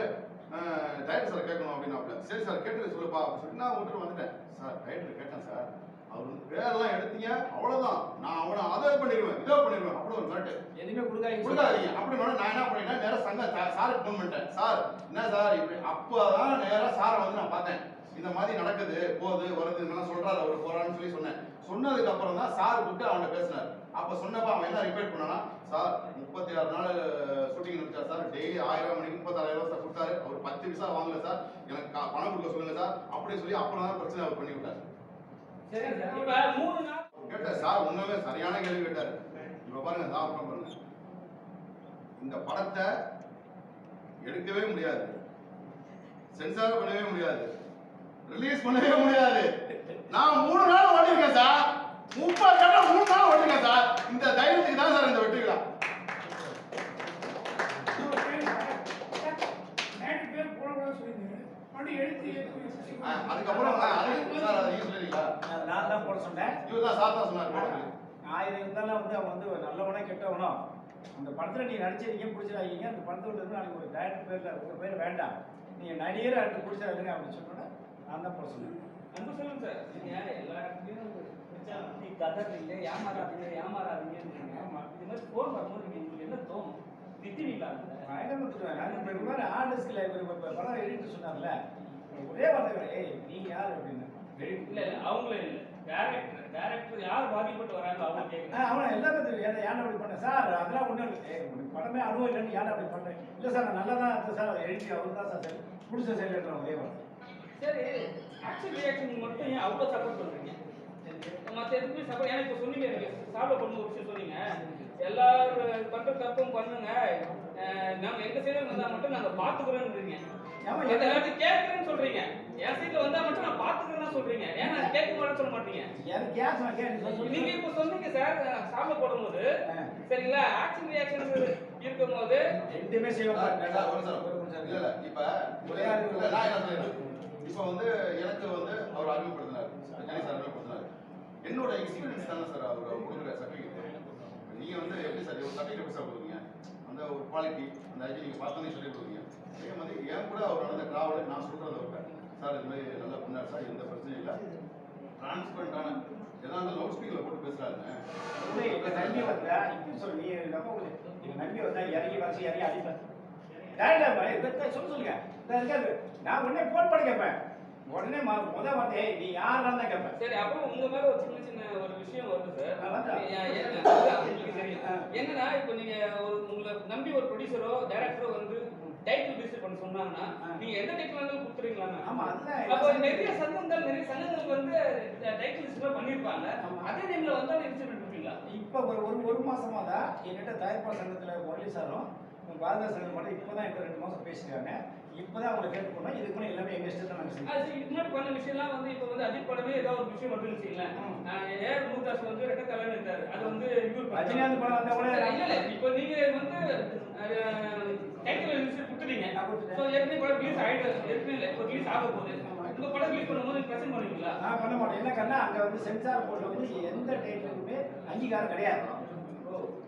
டைரக்டர் சார் கேட்கணும் அப்படின்னாப்புல. சரி சார் கேட்டு சொல்லுப்பா அப்படின்னு சொல்லிட்டு நான் விட்டுட்டு வந்துட்டேன். சார் டைரக்டர் கேட்டேன் சார் அவர் வந்து வேலைலாம் எடுத்தீங்க அவ்வளவுதான். நான் அவனை அதை பண்ணிடுவேன் இதை பண்ணிடுவேன் அப்படி ஒரு மிரட்டு எதுவுமே கொடுக்காதீங்க கொடுக்காதீங்க. அப்படி நான் என்ன பண்ணிட்டேன் நேரா சங்க சாருக்கு ஃபோன் பண்ணிட்டேன் சார் என்ன சார் இப்படி அப்பதான் நேரா சாரை வந்து நான் பார்த்தேன். இந்த மாதிரி நடக்குது போகுது வருது இதெல்லாம் சொல்றாரு அவர் போறான்னு சொல்லி சொன்னேன். சொன்னதுக்கு அப்புறம் தான் சார் கூப்பிட்டு அவன்கிட்ட பேசினார். அப்ப சொன்னப்ப அவன் என்ன ரிப்பேர் பண்ணானா சார் முப்பத்தி ஆறு நாள் ஷூட்டிங் நடிச்சா சார்? டெய்லி ஆயிரம் மணிக்கு முப்பத்தாயிரம் ரூபாய் சார் கொடுத்தாரு. அவர் பத்து பைசா வாங்கல சார். எனக்கு பணம் கொடுக்க சொல்லுங்க சார். அப்படின்னு சொல்லி அப்புறம் தான் பிரச்சனை அவர் பண்ணி விட்டார். சரி சார். இப்ப மூணு நாள் கேட்டார் சார் உண்மையே சரியான கேள்வி கேட்டார். இப்ப பாருங்க நான் அப்புறம் பாருங்க. இந்த படத்தை எடுக்கவே முடியாது. சென்சார் பண்ணவே முடியாது. ரிலீஸ் பண்ணவே முடியாது. நான் மூணு நாள் ஓடிருக்கேன் சார் முப்பது கட்டம் மூணு நாள் ஓடிருக்கேன் சார் இந்த தைரியத்துக்கு தான் சார் இந்த அஹ் அதுக்கப்புறம் நான் தான் போட சொன்னேன். இவர் தான் சார் தான் சொன்னார் போட. ஆயிரம் இருந்தாலும் வந்து அவன் வந்து நல்லவனா கெட்டவனோ? அந்த படத்துல நீ நடிச்சிருக்கீங்க பிடிச்சிருக்கீங்க அந்த படத்துல இருந்து நாளைக்கு ஒரு டேரக்டர் பேர்ல உங்க பேர் வேண்டாம். நீங்க நடிகர் அடுத்து பிடிச்சிருக்கீங்க அப்படின்னு சொன்னோட நான் தான் போட சொன்னேன் அன்பு சொல்லுங்க சார் நீங்க எல்லா இடத்துலயும் பிரச்சனை நீ கதறீங்க ஏமாறாதீங்க ஏமாறாதீங்க ஆமா. இது மாதிரி போன் வரும்போது நீங்க உங்களுக்கு என்ன தோணும்? திட்டுவீங்களா? நான் என்ன பண்ணுவேன் நான் இப்ப இந்த மாதிரி ஆர்டிஸ்ட்ல இப்ப படம் எடிட்டு சொன்னார்ல ஒரே வார்த்தை ஏய் நீ யார்? அப்படின்னு. இல்ல அவங்களே இல்ல. டேரக்டர் டேரக்டர் யார் பாதிக்கப்பட்டு வராங்க அவங்க ஆ, கேக்குறாங்க அவனை எல்லாமே தெரியும். ஏன்னா ஏன் அப்படி பண்ண? சார் அதெல்லாம் ஒன்றும் இல்லை. உனக்கு படமே அனுபவம் இல்லைன்னு ஏன் அப்படி பண்ணுறேன் இல்லை சார் நான் நல்லா தான் சார். எழுதி அவர் தான் சார் பிடிச்ச செயல்ன்ற ஒரே வார்த்தை. சரி ஆக்ஷன் ரியாக்ஷன் மட்டும் ஏன் அவ்வளவு சப்போர்ட் பண்றீங்க? மத்த எதுக்குமே சப்போர்ட் ஏன்னா இப்ப சொன்னீங்க எனக்கு சால்வ் பண்ண ஒரு விஷயம் சொன்னீங்க. எல்லாரும் பண்ற தப்பும் பண்ணுங்க. அஹ் நாங்க எங்க சைடுல வந்தா மட்டும் நாங்க பாத்துக்கிறோம்ன்றீங்க. ஆமா, எந்த எல்லாத்தையும் கேட்கறேன்னு சொல்றீங்க. என் சைடுல வந்தா மட்டும் நான் பாத்துக்கிறேன்னு சொல்றீங்க. ஏன் நான் கேட்க மாட்டேன்னு சொல்ல மாட்டீங்க. எனக்கு கேஸ் நான் கேட்டு நீங்க இப்ப சொன்னீங்க சார் சால்வ் போடும்போது. சரிங்களா? ஆக்ஷன் ரியாக்ஷன் இருக்கும்போது. ரெண்டுமே சார், சார், ஒரு நிமிஷம். இல்ல, இல்ல, இப்ப ஒரே ஆள் இல்ல, நான் என்ன சொல்றேன்? இப்ப வந்து எனக்கு வந்து அவர் அறிமுகப்படுத்தினார் ஜெனி சார் அறிமுகப்படுத்தினார் என்னோட எக்ஸ்பீரியன்ஸ் தானே சார் அவர் கொடுக்குற சர்டிஃபிகேட் நீங்க வந்து எப்படி பேச போகிறீங்க அந்த ஒரு குவாலிட்டி அந்த ஐடி நீங்கள் பார்த்தோன்னே சொல்லி போகிறீங்க அதே மாதிரி ஏன் கூட அவர் நடந்த டிராவல் நான் சொல்கிறத அவர்கிட்ட சார் இது மாதிரி நல்லா பண்ணார் சார் எந்த பிரச்சனையும் இல்லை. டிரான்ஸ்பரண்டான ஏதாவது லவுட் ஸ்பீக்கர்ல போட்டு பேசுறாருங்க. இப்ப நம்பி வந்தா இப்படி சொல்லு நீ நம்ம நம்பி வந்தா இறங்கி வச்சு இறங்கி அடிப்பேன். டேரக்டா சொல்ல சொல்லுங்க. இருக்காது. நான் உடனே போன் பண்ணி கேட்பேன். உடனே ம- முத வார்த்தை நீ யாருன்னு தான் கேட்பேன். சரி அப்புறம் உங்க மேல ஒரு சின்ன சின்ன ஒரு விஷயம் வருது சார். என்னன்னா இப்போ நீங்க ஒரு உங்களை நம்பி ஒரு ப்ரொடியூசரோ டைரக்டரோ வந்து டைட்டில் ரிஜிஸ்டர் பண்ண சொன்னாங்கன்னா. நீங்க எந்த டைட்டில் வேணாலும் கொடுத்துறீங்களா ஆமா அதுதான் அப்போ நிறைய சங்கங்கள் நிறைய சங்கங்கள் வந்து டைட்டில் ரிஜிஸ்டர் பண்ணிருப்பாங்க ஆமா. அதே நேம்ல வந்தா ரிஜிஸ்டர் பண்ணிருப்பீங்களா? இப்போ ஒரு ஒரு ஒரு மாசமா தான் என்கிட்ட தயாரிப்பாளர் சங்கத்துல முரளி சாரும் பாரத சங்கம் மட்டும் இப்போதான் என்கிட்ட ரெண்டு மாசம் பேசிருக்காங்க இப்போதான் அவங்களை கேட்டு போனோம் இதுக்கு முன்னாடி எல்லாமே எங்க இஷ்டத்தை நாங்கள் அது இதுக்கு முன்னாடி பண்ண விஷயம்லாம் வந்து இப்போ வந்து அஜித் படமே ஏதாவது ஒரு விஷயம் மட்டும் வச்சுங்களேன் ம். ஏஆர் முருகாஸ் வந்து ரெட்ட தலைவர் இருக்காரு. அது வந்து இவர் ரஜினிகாந்த் படம் வந்தா கூட இல்ல இப்போ நீங்க வந்து டைட்டில் ரிஜிஸ்டர் கொடுத்துட்டீங்க. ஸோ ஏற்கனவே படம் ரிலீஸ் ஆயிட்டு ஏற்கனவே இல்லை. இப்போ ரிலீஸ் ஆக போகுது. உங்க படம் ரிலீஸ் பண்ணும்போது பிரச்சனை பண்ணுவீங்களா? நான் பண்ண மாட்டேன். என்ன கண்ணா அங்க வந்து சென்சார் போர்ட்ல வந்து எந்த டைட்டிலுக்குமே அங்கீகாரம் கிடையாது.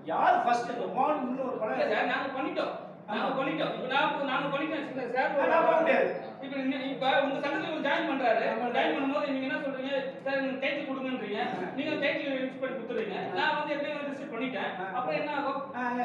யார் ஃபர்ஸ்ட் இன்னொரு இல்ல படம் சார் நாங்க பண்ணிட்டோம். நாங்க பண்ணிட்டோம். இப்ப நான் நாங்க வச்சுக்கோங்க சார் நான் பண்ண முடியாது. இப்ப இப்ப உங்க சங்கத்துல இவர் ஜாயின் பண்றாரு. ஆமா. ஜாயின் பண்ணும்போது நீங்க என்ன சொல்றீங்க? சார் எனக்கு டைட்டில் கொடுங்கன்றீங்க. நீங்க டைட்டில் ரிஜிஸ்டர் பண்ணி கொடுத்துறீங்க நான் வந்து எப்படியும் ரிஜிஸ்டர் பண்ணிட்டேன். அப்புறம் என்ன ஆகும்?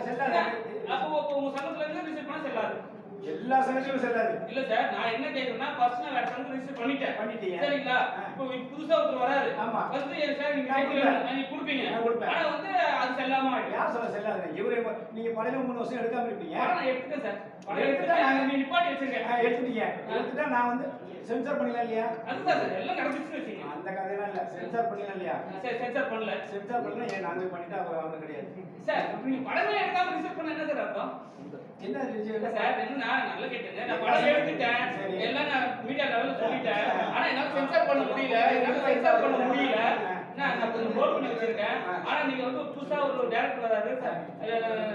செல்லாது. அப்போ அப்போ உங்க சங்கத்துல இருந்து ரிஜிஸ்டர் பண்ண செல்லாது. எல்லா சங்கத்திலும் செல்லாது இல்ல சார் நான் என்ன கேக்குறேன்னா ஃபர்ஸ்ட் நான் சங்கத்துல ரிஜிஸ்டர் பண்ணிட்டேன். பண்ணிட்டீங்க. சரிங்களா. இப்போ புதுசா ஒருத்தர் வராரு. ஆமா. வந்து "ஏய் சார் நீங்க நான். நீங்க கொடுப்பீங்க. நான் கொடுப்பேன். ஆனா வந்து அது செல்லாம ஆயிடும். யார் சொல்ல செல்லாது இவரே நீங்க பழைய மூணு வருஷம் எடுக்காம இருப்பீங்க. நான் எடுத்துட்டேன் சார் எடுத்துட்டா நாங்க- நீ நிப்பாட்டி வச்சிருக்கேன் எடுத்துட்டீங்க. எடுத்துட்டா நான் வந்து சென்சார் பண்ணலாம் இல்லையா? அதுதான் சார் எல்லாம் நடந்துச்சுன்னு வச்சுங்க அந்த கதையெல்லாம் இல்ல. சென்சார் பண்ணலாம் இல்லையா? சரி சென்சார் பண்ணல. சென்சார் பண்ணலாம் ஏன் நாங்க பண்ணிட்டு அவர் அவர் கிடையாது. சார் நீங்க படமே எடுக்காம ரிசர்வ் பண்ண என்ன சார் அர்த்தம்? என்ன இல்ல நல்லா கேட்டுங்க. நான் படம் எடுத்துட்டேன். எல்லாம் நான் மீடியா லெவல்ல சொல்லிட்டேன். ஆனா என்னால சென்சார் பண்ண முடியல. என்னால சென்சார் பண்ண முடியல. நான் நான் கொஞ்சம் ஹோல்ட் பண்ணி வச்சிருக்கேன். ஆனா நீங்க வந்து புதுசா ஒரு டேரக்டர் வராரு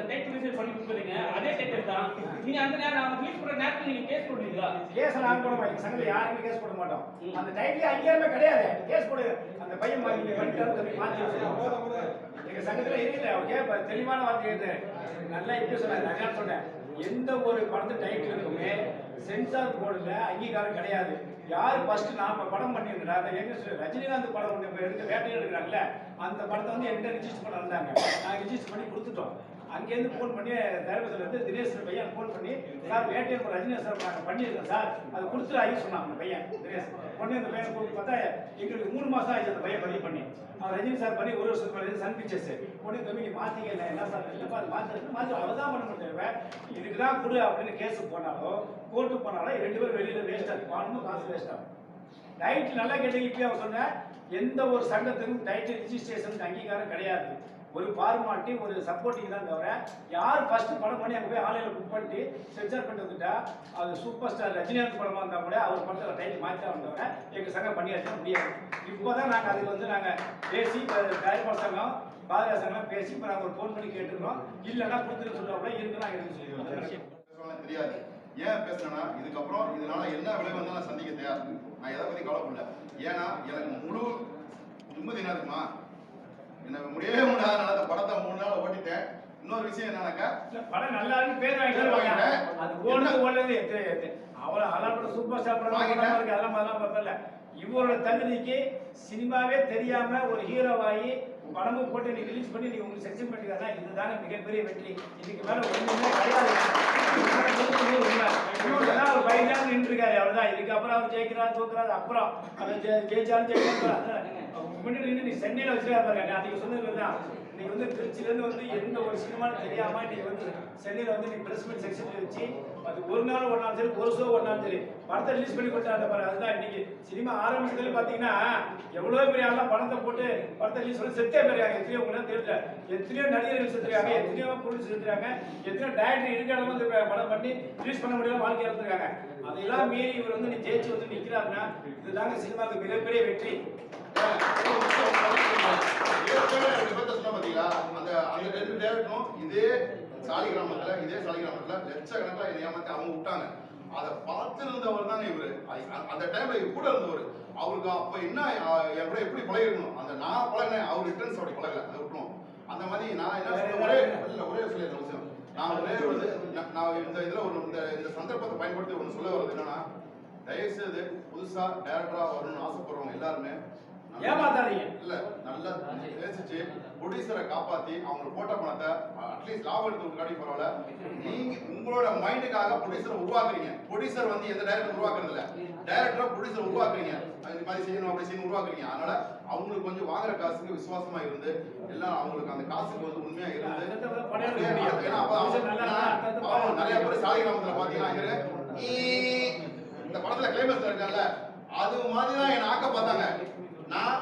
டைட்டில் ரிசர்வ் பண்ணி கொடுத்துறீங்க அதே தான். நீங்க அந்த நேரம் நான் ரிலீஸ் பண்ற நேரத்துல நீங்க கேஸ் போடுவீங்களா? கேஸ் நாங்க போட யாருமே கேஸ் போட மாட்டோம். அந்த டைட்டில் அங்கேயுமே கிடையாது. கேஸ் போடு. அந்த பையன் மாதிரி வச்சிருக்கோம். எங்க சங்கத்துல இருக்குல்ல ஓகே தெளிவான வார்த்தை கேட்டேன். நல்லா இப்படி சொன்னேன் நான் சொன்னேன் எந்த ஒரு படத்து டைட்டிலுக்குமே சென்சார் போர்டுல அங்கீகாரம் கிடையாது. யார் ஃபர்ஸ்ட் நாம படம் பண்ணியிருந்தா அந்த எங்க ரஜினிகாந்த் படம் ஒன்று இப்ப எடுக்க வேட்டையை எடுக்கிறாங்கல்ல அந்த படத்தை வந்து என்கிட்ட ரிஜிஸ்டர் பண்ண இருந்தாங்க நான் ரிஜிஸ்டர் பண்ணி கொடுத்துட்டோம். அங்கேருந்து ஃபோன் பண்ணி தயவுசெய்து வந்து தினேஷ் பையன் ஃபோன் பண்ணி சார் ஏடிஎம் ரஜினி சார் நாங்கள் பண்ணியிருக்கோம் சார். அது கொடுத்துட்டு ஆகி சொன்னாங்க அந்த பையன் தினேஷ் பொண்ணு அந்த பையன் கூப்பிட்டு பார்த்தா எங்களுக்கு மூணு மாதம் ஆயிடுச்சு அந்த பையன் பதிவு பண்ணி. அவர் ரஜினி சார் பண்ணி ஒரு வருஷத்துக்கு பண்ணி சன் பிக்சர்ஸ். பொண்ணு தம்பி நீ மாத்திக்கல என்ன சார்? இல்லைப்பா அது மாற்றி மாற்றி அவர் தான் பண்ண முடியும் இதுக்கு தான் கொடு அப்படின்னு கேஸுக்கு போனாலோ கோர்ட்டுக்கு போனாலோ ரெண்டு பேரும் வெளியில் வேஸ்ட் ஆகும் பணமும் காசு வேஸ்ட் ஆகும் டைட்டில் நல்லா கேட்டீங்க இப்போ அவன் சொன்னேன் எந்த ஒரு சங்கத்துக்கும் டைட்டில் ரிஜிஸ்ட்ரேஷனுக்கு அங்கீகாரம் கிடையாது. ஒரு ஃபார்மாலிட்டி ஒரு சப்போர்ட்டிங் தான் தவிர யார் ஃபர்ஸ்ட் படம் பண்ணி அங்கே போய் ஆன்லைனில் புக் பண்ணிட்டு சென்சார் பண்ணிட்டு வந்துட்டா அது சூப்பர் ஸ்டார் ரஜினிகாந்த் படமாக இருந்தால் கூட அவர் படத்தில் டைட்டில் மாற்றி தான் தவிர எங்கள் சங்கம் பண்ணியாச்சுன்னா முடியாது. இப்போ தான் நாங்கள் அதுக்கு வந்து நாங்கள் பேசி தயாரிப்பாளர் சங்கம் பாரதியார் சங்கம் பேசி இப்போ நாங்கள் ஒரு ஃபோன் பண்ணி கேட்டுக்கிறோம். இல்லைன்னா கொடுத்துட்டு சொல்லுவோம் இருக்கு நாங்கள் எடுத்து சொல்லிடுவோம் தெரியாது. ஏன் பேசுனேன்னா இதுக்கப்புறம் இதனால என்ன விளைவு வந்தாலும் நான் சந்திக்க தயார். நான் எதை பத்தி கவலைப்படல. ஏன்னா எனக்கு முழு நிம்மதி என்ன இருக்குமா? எனக்கு முடியவே முடியாத அந்த படத்தை மூணு நாள் ஓட்டிட்டேன் இன்னொரு விஷயம் என்னன்னாக்கா படம் நல்லா இருக்கு பேர் வாங்கிட்டு பேர் வாங்க வாங்கிட்டேன். அது எத்து- எத்து. அவ்வளவு அதெல்லாம் சூப்பர் ஸ்டார் படம் வாங்கிட்டேன். அதெல்லாம் அதெல்லாம் பரவாயில்ல இவரோட தகுதிக்கு சினிமாவே தெரியாம ஒரு ஹீரோவாகி படமும் போட்டு நீ ரிலீஸ் பண்ணி நீ உங்களுக்கு செக்ஷன் பண்ணிக்கிறதா இதுதாங்க மிகப்பெரிய வெற்றி. இதுக்கு மேல ஒண்ணுமே கிடையாது. ஒரு இன்னொருத்தர் அவர் பையன் நின்று இருக்காரு அவ்வளவுதான். இதுக்கப்புறம் அவர் ஜெயிக்கிறார் தூக்குறாரு அப்புறம் அவர் ஜெயிச்சாலும் ஜெயிக்கிறாரு முன்னாடி நின்று நீ சென்னையில வச்சுருக்கா பாருங்க. அன்னைக்கு சொன்னது தான் நீ வந்து திருச்சில இருந்து வந்து எந்த ஒரு சினிமான்னு தெரியாம நீ வந்து சென்னையில வந்து நீ பிரஸ் மீட் செக்ஷன் வச்சு அது ஒரு நாள் ஒரு நாள் சரி ஒரு ஷோ ஒரு நாள் சரி படத்தை ரிலீஸ் பண்ணி கொடுத்தாங்க பாரு. அதுதான் இன்னைக்கு சினிமா ஆரம்பிச்சதுல பாத்தீங்கன்னா எவ்வளவு பெரிய ஆளா படத்தை போட்டு படத்தை ரிலீஸ் பண்ணி செத்தே போயிருக்காங்க எத்தனையோ உங்களுக்கு தெரியல எத்தனையோ நடிகர்கள் செத்துருக்காங்க எத்தனையோ ப்ரொடியூசர் செத்துருக்காங்க எத்தனையோ டேரக்டர் இருக்காங்க வந்து படம் பண்ணி ரிலீஸ் பண்ண முடியாம வாழ்க்கை இருந்திருக்காங்க அதெல்லாம் மீறி இவர் வந்து நீ ஜெயிச்சு வந்து நிக்கிறாருன்னா இதுதாங்க சினிமாவுக்கு மிகப்பெரிய வெற்றி. அந்த அந்த ரெண்டு டேரக்டரும் இதே சாலிகிராமத்துல இதே சாலிகிராமத்துல லட்சக்கணக்கில் இதை ஏமாத்தி அவங்க விட்டாங்க. அதை பார்த்துருந்தவர் தானே இவரு. அந்த டைம்ல இவர் கூட இருந்தவர். அவருக்கு அப்ப என்ன என் கூட எப்படி பழகிருக்கணும்? அந்த நான் பழகினேன் அவர் ரிட்டர்ன்ஸ் அப்படி பழகல. அதை விட்டுரும் அந்த மாதிரி நான் என்ன ஒரே இல்ல ஒரே சொல்லிடுறேன் விஷயம் நான் ஒரே வந்து நான் இந்த இதுல ஒரு இந்த இந்த சந்தர்ப்பத்தை பயன்படுத்தி ஒன்று சொல்ல வர்றது என்னன்னா தயவு செய்து புதுசா டேரக்டரா வரணும்னு ஆசைப்படுறவங்க எல்லாருமே ஏமாத்தாதீங்க. இல்ல நல்லா பேசிச்சு ப்ரொடியூசரை காப்பாத்தி அவங்க போட்ட பணத்தை அட்லீஸ்ட் லாபம் எடுத்துக்காட்டி பரவாயில்ல. நீங்க உங்களோட மைண்டுக்காக ப்ரொடியூசரை உருவாக்குறீங்க. ப்ரொடியூசர் வந்து எந்த டைரக்டர் உருவாக்குறது இல்ல டைரக்டரா ப்ரொடியூசர் உருவாக்குறீங்க. அது மாதிரி செய்யணும் அப்படி செய்யணும் உருவாக்குறீங்க. அதனால அவங்களுக்கு கொஞ்சம் வாங்குற காசுக்கு விசுவாசமா இருந்து எல்லாம் அவங்களுக்கு அந்த காசுக்கு வந்து உண்மையா இருந்து நிறைய பேர் சாலை கிராமத்துல பாத்தீங்கன்னா இந்த படத்துல கிளைமேக்ஸ்ல இருக்காங்கல்ல அது மாதிரி தான் என் ஆக்க பார்த்தாங்க. நான்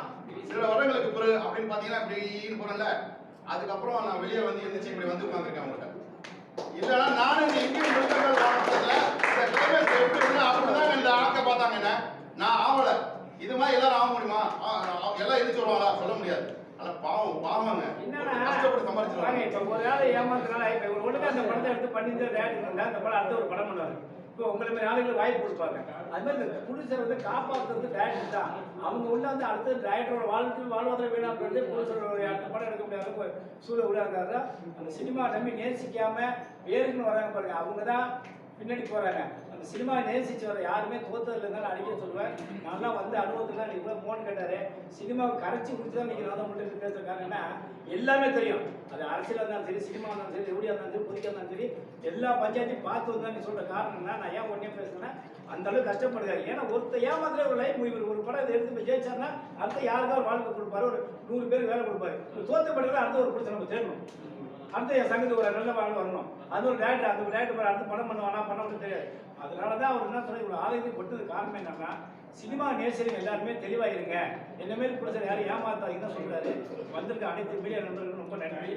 சில வருடங்களுக்கு பிறகு அப்படின்னு பாத்தீங்கன்னா இப்படின்னு போறேன்ல அதுக்கப்புறம் நான் வெளியே வந்து எந்திரிச்சு இப்படி வந்து உட்காந்துருக்கேன் அவங்கள்ட்ட. இல்லைன்னா நானும் இந்த இந்தியன் மிருகங்கள் வானத்துல இந்த கிளைமேக்ஸ் எப்படி இருந்தா அப்படிதான் இந்த ஆக்க பார்த்தாங்க என்ன? நான் ஆவல. இது மாதிரி எல்லாரும் ஆக முடியுமா? எல்லாம் எந்திரிச்சு வருவாங்களா? சொல்ல முடியாது. ஆனா பாவம் பாவங்க. கஷ்டப்பட்டு வாங்க, சம்பாதிச்சிருவாங்க இப்ப ஒரு ஆள் ஏமாத்துனால, இப்ப இவர் ஒழுங்கா அந்த படத்தை எடுத்து director இருந்தா, அந்த படம் அடுத்த ஒரு படம் பண்ணுவாரு. இப்போ உங்களை மாதிரி ஆளுங்களுக்கு வாய்ப்பு கொடுப்பாங்க அது மாதிரி இந்த புலிசர் வந்து காப்பாற்றுறது டேரக்டர் தான். அவங்க உள்ள வந்து அடுத்தது டேரக்டரோட வாழ்க்கை வாழ்வாதாரம் வேணும் போயிட்டு புலிசரோட அடுத்த படம் எடுக்க முடியாத ஒரு சூழல் உள்ளாங்க அந்த சினிமா நம்பி நேசிக்காம வேறுக்குன்னு வராங்க பாருங்க. அவங்க தான் பின்னாடி போறாங்க. அந்த சினிமாவை நேசிச்சு வர யாருமே தோத்ததில்லை இருந்தாலும் அடிக்க சொல்லுவேன். நல்லா வந்து அனுபவத்தில் இவ்வளோ மோன் கேட்டாரு. சினிமாவை கரைச்சி குடிச்சு தான் நீங்கள் நான் மட்டும் பேசுகிற எல்லாமே தெரியும். அது அரசியலாக இருந்தாலும் சரி சினிமா இருந்தாலும் சரி எப்படியா இருந்தாலும் சரி பொதுக்காக இருந்தாலும் சரி எல்லா பஞ்சாயத்தையும் பார்த்து வந்தான்னு நீ காரணம் காரணம்னா நான் ஏன் உடனே பேசுறேன்னா அந்த அளவுக்கு கஷ்டப்படுறாரு. ஏன்னா ஒருத்த ஏமாத்திர ஒரு லைஃப் இவர் ஒரு படம் இதை எடுத்து போய் ஜெயிச்சாருன்னா அடுத்த யாருக்காவது வாழ்க்கை கொடுப்பாரு. ஒரு நூறு பேருக்கு வேலை கொடுப்பாரு. தோத்த படத்தில் அடுத்த ஒரு பிரச்சனை நம்ம தேடணும். அடுத்த என் சங்கத்துக்கு ஒரு நல்ல வாழ் வரணும். அது ஒரு டேரக்டர் அந்த டேரக்டர் அடுத்து படம் பண்ணுவானா பண்ண முடியும் தெரியாது. அதனால தான் அவர் என்ன சொல்ல இவ்வளோ ஆலயத்தை பட்டது காரணம் என்னன்னா சினிமா நேசரிங்க எல்லாருமே தெளிவாக இருங்க என்ன மாரி யாரும் ஏமாத்தாதீங்கன்னு சொல்கிறாரு வந்திருக்க அனைத்து மீடியா நண்பர்களுக்கும் ரொம்ப நன்றி.